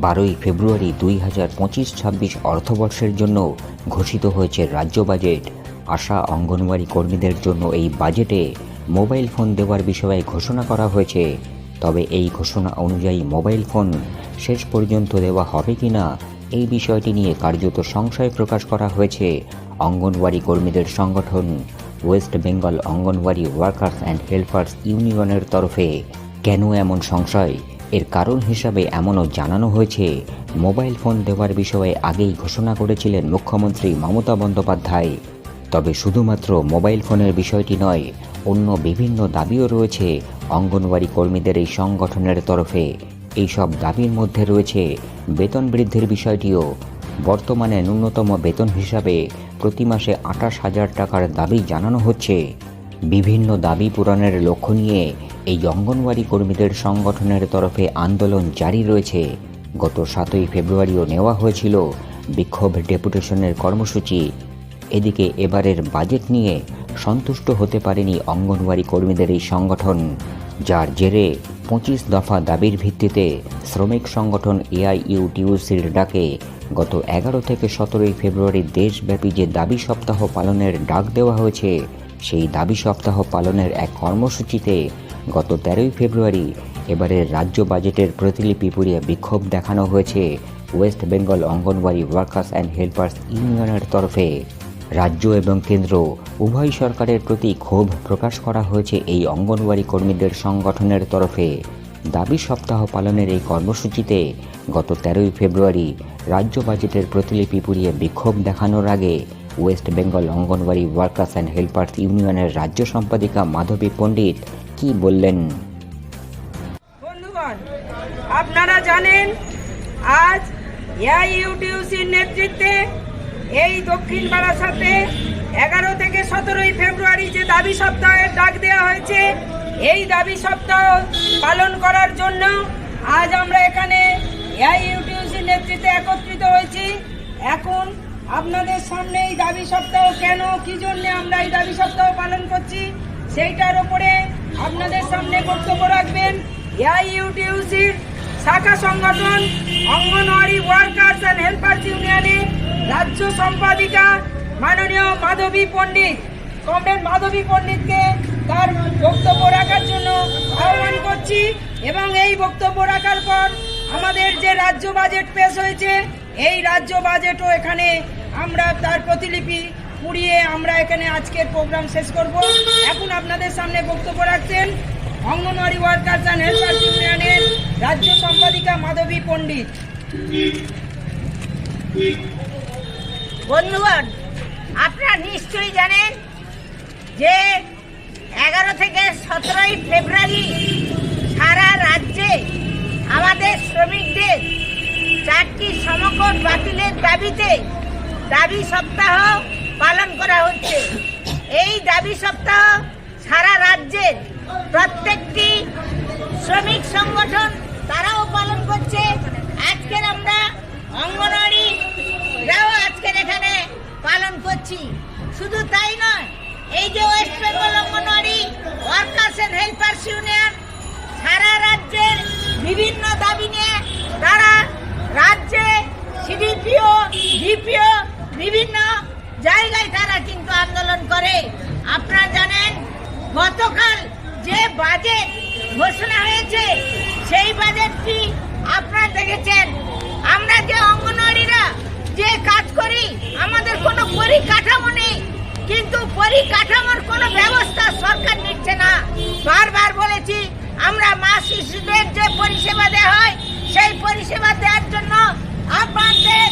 বারোই ফেব্রুয়ারি দুই হাজার পঁচিশ ছাব্বিশ অর্থবর্ষের জন্য ঘোষিত হয়েছে রাজ্য বাজেট। আশা অঙ্গনওয়াড়ি কর্মীদের জন্য এই বাজেটে মোবাইল ফোন দেওয়ার বিষয়ে ঘোষণা করা হয়েছে। তবে এই ঘোষণা অনুযায়ী মোবাইল ফোন শেষ পর্যন্ত দেওয়া হবে কিনা এই বিষয়টি নিয়ে কার্যত সংশয় প্রকাশ করা হয়েছে। অঙ্গনওয়াড়ি কর্মীদের সংগঠন West Bengal Anganwadi workers and helpers ইউনিয়নের তরফে কেন এমন সংশয়? এর কারণ হিসাবে এমনও জানানো হয়েছে, মোবাইল ফোন দেওয়ার বিষয়ে আগেই ঘোষণা করেছিলেন মুখ্যমন্ত্রী মমতা বন্দ্যোপাধ্যায়। তবে শুধুমাত্র মোবাইল ফোনের বিষয়টি নয়, অন্য বিভিন্ন দাবিও রয়েছে অঙ্গনওয়াড়ি কর্মীদের এই সংগঠনের তরফে। এইসব দাবির মধ্যে রয়েছে বেতন বৃদ্ধির বিষয়টিও। বর্তমানে ন্যূনতম বেতন হিসাবে প্রতি মাসে আঠাশ হাজার টাকার দাবি জানানো হচ্ছে। বিভিন্ন দাবি পূরণের লক্ষ্য নিয়ে এই অঙ্গনওয়াড়ি কর্মীদের সংগঠনের তরফে আন্দোলন জারি রয়েছে। গত সাতই ফেব্রুয়ারিও নেওয়া হয়েছিল বিক্ষোভ ডেপুটেশনের কর্মসূচি। এদিকে এবারের বাজেট নিয়ে সন্তুষ্ট হতে পারেনি অঙ্গনওয়াড়ি কর্মীদের এই সংগঠন, যার জেরে পঁচিশ দফা দাবির ভিত্তিতে শ্রমিক সংগঠন এআইইউটিউসির ডাকে গত এগারো থেকে সতেরোই ফেব্রুয়ারি দেশব্যাপী যে দাবি সপ্তাহ পালনের ডাক দেওয়া হয়েছে, সেই দাবি সপ্তাহ পালনের এক কর্মসূচিতে গত তেরোই ফেব্রুয়ারি এবারের রাজ্য বাজেটের প্রতিলিপি পুড়িয়ে বিক্ষোভ দেখানো হয়েছে West Bengal Anganwadi workers and helpers ইউনিয়নের তরফে। রাজ্য এবং কেন্দ্র, উভয় সরকারের প্রতি ক্ষোভ প্রকাশ করা হয়েছে এই অঙ্গনওয়াড়ি কর্মীদের সংগঠনের তরফে। দাবি সপ্তাহ পালনের এই কর্মসূচিতে গত তেরোই ফেব্রুয়ারি রাজ্য বাজেটের প্রতিলিপি পুড়িয়ে বিক্ষোভ দেখানোর আগে West Bengal Anganwadi workers and helpers ইউনিয়নের রাজ্য সম্পাদিকা মাধবী পণ্ডিত কি বললেন? বন্ধুগণ, আপনারা জানেন, আজ এআইইউটিউসির নেতৃত্বে এই দক্ষিণ বারাসাতে এগারো থেকে সতেরোই ফেব্রুয়ারি যে দাবি সপ্তাহের ডাক দেওয়া হয়েছে, এই দাবি সপ্তাহ পালন করার জন্য আজ আমরা এখানে এআইইউটিউসির নেতৃত্বে একত্রিত হয়েছি। এখন আপনাদের সামনে এই দাবি সপ্তাহ কেন, কি জন্য আমরা এই দাবি সপ্তাহ পালন করছি, সেইটার ওপরে আপনাদের সামনে বক্তব্য রাখবেন এআইইউটিউসির শাখা সংগঠন, অঙ্গনওয়াড়ি ওয়ার্কার্স অ্যান্ড হেল্পার্স ইউনিয়নের রাজ্য সম্পাদিকা মাননীয় মাধবী পণ্ডিত, কমরেড মাধবী পণ্ডিতকে তার বক্তব্য রাখার জন্য আহ্বান করছি এবং এই বক্তব্য রাখার পর আমাদের যে রাজ্য বাজেট পেশ হয়েছে, এই রাজ্য বাজেটও এখানে আমরা তার প্রতিলিপি পুড়িয়ে আমরা এখানে আজকের প্রোগ্রাম শেষ করব। এখন আপনাদের সামনে বক্তব্য রাখছেন অঙ্গনওয়াড়ি ওয়ার্কার্স অ্যান্ড হেল্পার্স ইউনিয়নের রাজ্য সম্পাদিকা মাধবী পণ্ডিত। বন্ধুগণ, আপনারা নিশ্চয়ই জানেন যে এগারো থেকে সতেরোই ফেব্রুয়ারি সারা রাজ্যে আমাদের শ্রমিকদের চারটি সমকট বাতিলের দাবিতে দাবি সপ্তাহ পালন করা হচ্ছে। এই দাবি সপ্তাহ সারা রাজ্যের প্রত্যেকটি শ্রমিক সংগঠন তারাও পালন করে। আপনারা জানেন, গতকাল যে বাজেট ঘোষণা হয়েছে, সেই বাজেটটি আপনারা দেখেছেন? আমরা যে অঙ্গনওয়াড়িরা যে কাজ করি, আমাদের কোনো পরিকাঠামো নেই, কিন্তু পরিকাঠামোর কোনো ব্যবস্থা সরকার নিচ্ছে না। বারবার বলেছি, আমরা মা শিশুদের যে পরিষেবা দেওয়া হয়, সেই পরিষেবা দেওয়ার জন্য আপনাদের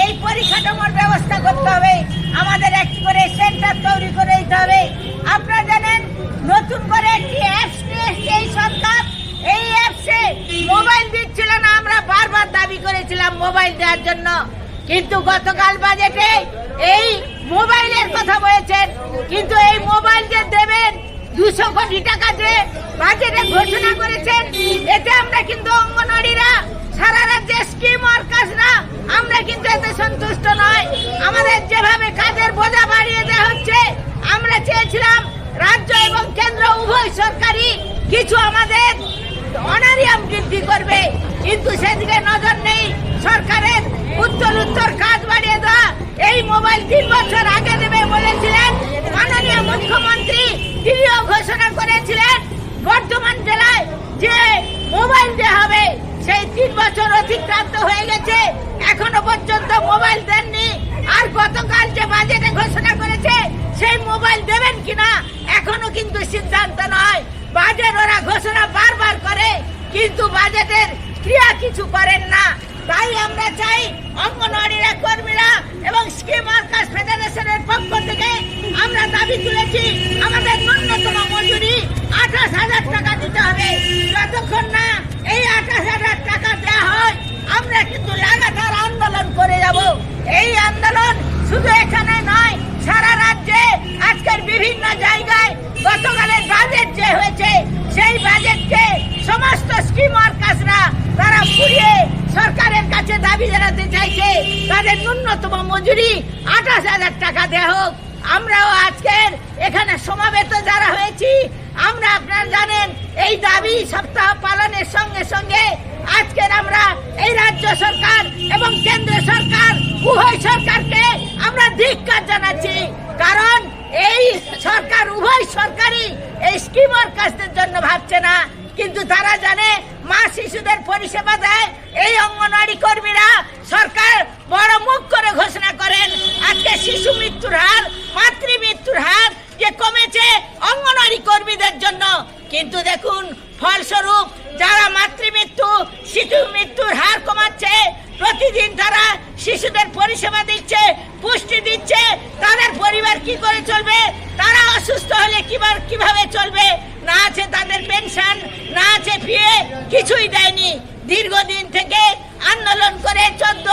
এই পরিকাঠামোর ব্যবস্থা করতে হবে আমাদের একটি করে সেন্টার তৈরি করে দিতে হবে আপনারা জানেন নতুন করে একটি অ্যাপস নিয়ে এসছে এই সরকার এই অ্যাপসে মোবাইল দিচ্ছিল না আমরা বারবার দাবি করেছিলাম মোবাইল দেওয়ার জন্য। কিন্তু গতকাল বাজেটে এই মোবাইলের কথা বলেছেন। কিন্তু এই মোবাইল যে দেবেন, দুশো কোটি টাকা যে বাজেটে ঘোষণা করেছেন, এতে আমরা কিন্তু অঙ্গনওয়াড়িরা, সারা রাজ্যে স্কিম ওয়ার্কার্সরা আমরা কিন্তু এতে সন্তুষ্ট নয়। আমাদের যেভাবে কাজের বোঝা বাড়িয়ে দেওয়া হচ্ছে, আমরা চেয়েছিলাম রাজ্য এবং কেন্দ্র উভয় সরকারি কিছু আমাদের অনারিয়াম বৃদ্ধি করবে। কিন্তু সেদিকে নজর নেই। সরকারের উত্তর উত্তর কাজ বাড়িয়ে দেওয়া। এই মোবাইল তিন বছর আগে দেবে বলেছিলেন। মাননীয় মুখ্যমন্ত্রী তিনিও ঘোষণা করেছিলেন, বর্ধমান জেলায় যে মোবাইল দেওয়া হবে, সেই তিন বছর অতিক্রান্ত হয়ে গেছে। এখনও পর্যন্ত মোবাইল দেননি। আর গতকাল যে বাজেটে ঘোষণা করেছে, সেই মোবাইল দেবেন কিনা, এখনও কিন্তু সিদ্ধান্ত নয়। বাজেট ওরা ঘোষণা বারবার করে, কিন্তু বাজেটের ক্রিয়া কিছু করেন না। তাই আমরা চাই অঙ্গনওয়াড়িরা, কর্মীরা এবং স্কিম ওয়ার্কার্স ফেডারেশনের পক্ষ থেকে আমরা দাবি তুলেছি, আমাদের ন্যূনতম মজুরি আঠাশ হাজার টাকা দিতে হবে। যতক্ষণ না এই আঠাশ হাজার টাকা দেওয়া হয় আমরা কিন্তু লাগাতার আন্দোলন করে যাব এই আন্দোলন শুধু এখানে নয় সারা রাজ্যে আজকের বিভিন্ন জায়গায় গতকালের বাজেট যে হয়েছে সেই বাজেটকে সমস্ত স্কিম ওয়ার্কার্সরা তারা পুড়িয়ে সরকারের কাছে দাবি জানাতে চাইছে তাদের ন্যূনতম মজুরি আঠাশ হাজার টাকা দেওয়া হোক। আমরাও আজকের এখানে সমাবেত যারা হয়েছি, আমরা আপনারা জানেন, এই দাবি সপ্তাহ পালনের সঙ্গে সঙ্গে আজকের আমরা এই রাজ্য সরকার এবং কেন্দ্র সরকার, উভয় সরকারকে আমরা ধিক্কার জানাচ্ছি। কারণ এই সরকার উভয় সরকারই এই স্কিম ওয়ার্কার্সদের জন্য ভাবছে না। কিন্তু তারা জানে মা শিশুদের পরিষেবা দেয়। এই অঙ্গনওয়াড়ি কর্মীরা সরকার বড় মুখ করে ঘোষণা করেন, আজকে শিশু মৃত্যুর হার, মাতৃ মৃত্যুর হার যে কমেছে অঙ্গনওয়াড়ি কর্মীদের জন্য। কিন্তু দেখুন, ফলস্বরূপ যারা মাতৃমৃত্যু শিশু মৃত্যুর হার কমাচ্ছে, প্রতিদিন তারা শিশুদের পরিষেবা দিচ্ছে, পুষ্টি দিচ্ছে, তাদের পরিবার কি করে চলবে? তারা অসুস্থ হলে কীভাবে চলবে? না আছে তাদের পেনশন, না আছে ফিয়ে কিছুই দেয়নি। দীর্ঘদিন থেকে আন্দোলন করে চোদ্দ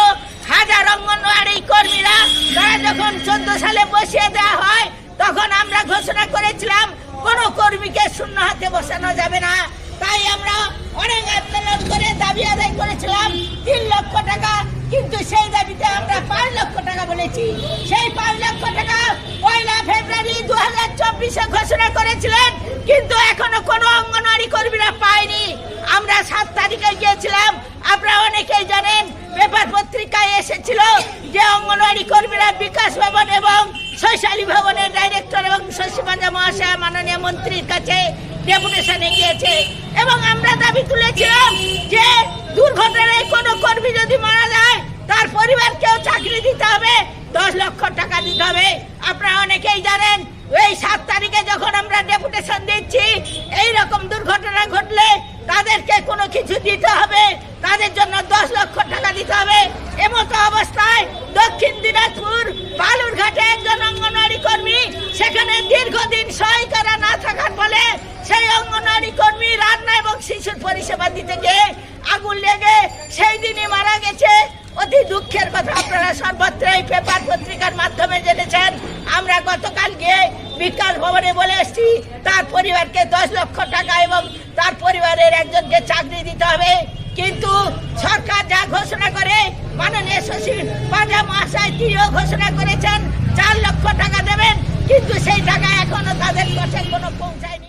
হাজার অঙ্গনওয়াড়ি কর্মীরা, তারা যখন চোদ্দ সালে বসিয়ে দেওয়া হয়, তখন আমরা ঘোষণা করেছিলাম, কোনো কর্মীকে শূন্য হাতে বসানো যাবে না। তাই আমরা অনেক আন্দোলন করে দাবি আদায় করেছিলাম, তিন লক্ষ টাকা। কিন্তু সেই দাবিতে আমরা পাঁচ লক্ষ টাকা বলেছি। সেই পাঁচ লক্ষ টাকা পয়লা ফেব্রুয়ারি দু হাজার চব্বিশে ঘোষণা করেছিলেন কিন্তু এখনও কোনো অঙ্গনওয়াড়ি কর্মীরা পায়নি। আমরা সাত তারিখে গিয়েছিলাম। আপনারা অনেকেই জানেন, পেপার পত্রিকায় এসেছিল যে অঙ্গনওয়াড়ি কর্মীরা বিকাশ ভবন এবং শৈশালী ভবনের ডাইরেক্টর এবং শশীবাজা মহাশয়, মাননীয় মন্ত্রীর কাছে ডেপুটেশনে গিয়েছে। এবং আমরা দাবি তুলেছিলাম যে দুর্ঘটনায় কোনো কর্মী যদি মারা যায়, তার পরিবারকেও চাকরি দিতে হবে। দশ লক্ষ টাকা দিতে হবে। আপনারা অনেকেই জানেন এই সাত তারিখে যখন আমরা ডেপুটেশন দিচ্ছি, এই রকম দুর্ঘটনা ঘটলে তাদেরকে কোনো কিছু দিতে হবে। তাদের জন্য দশ লক্ষ টাকা দিতে হবে। এমতো অবস্থায় দক্ষিণ দিনাজপুর বালুরঘাটে একজন অঙ্গনওয়াড়ি কর্মী, সেখানে দীর্ঘদিন সহায়িকারা না থাকার ফলে সেই অঙ্গনওয়াড়ি কর্মী রান্না এবং শিশুর পরিষেবা দিতে গিয়ে আগুন লেগে সেই দিনই মারা গেছে। অতি দুঃখের কথা আপনারা সর্বত্র এই পেপার পত্রিকার মাধ্যমে জেনেছেন। আমরা গতকাল গিয়ে বিকাশ ভবনে বলে এসেছি, তার পরিবারকে দশ লক্ষ টাকা এবং তার পরিবারের একজনকে চাকরি দিতে হবে। কিন্তু সরকার যা ঘোষণা করে, মাননীয় শশী পাজা মহাশয় তিনিও ঘোষণা করেছেন, চার লক্ষ টাকা দেবেন, কিন্তু সেই টাকা এখনও তাদের কাছে কোনো পৌঁছায়নি।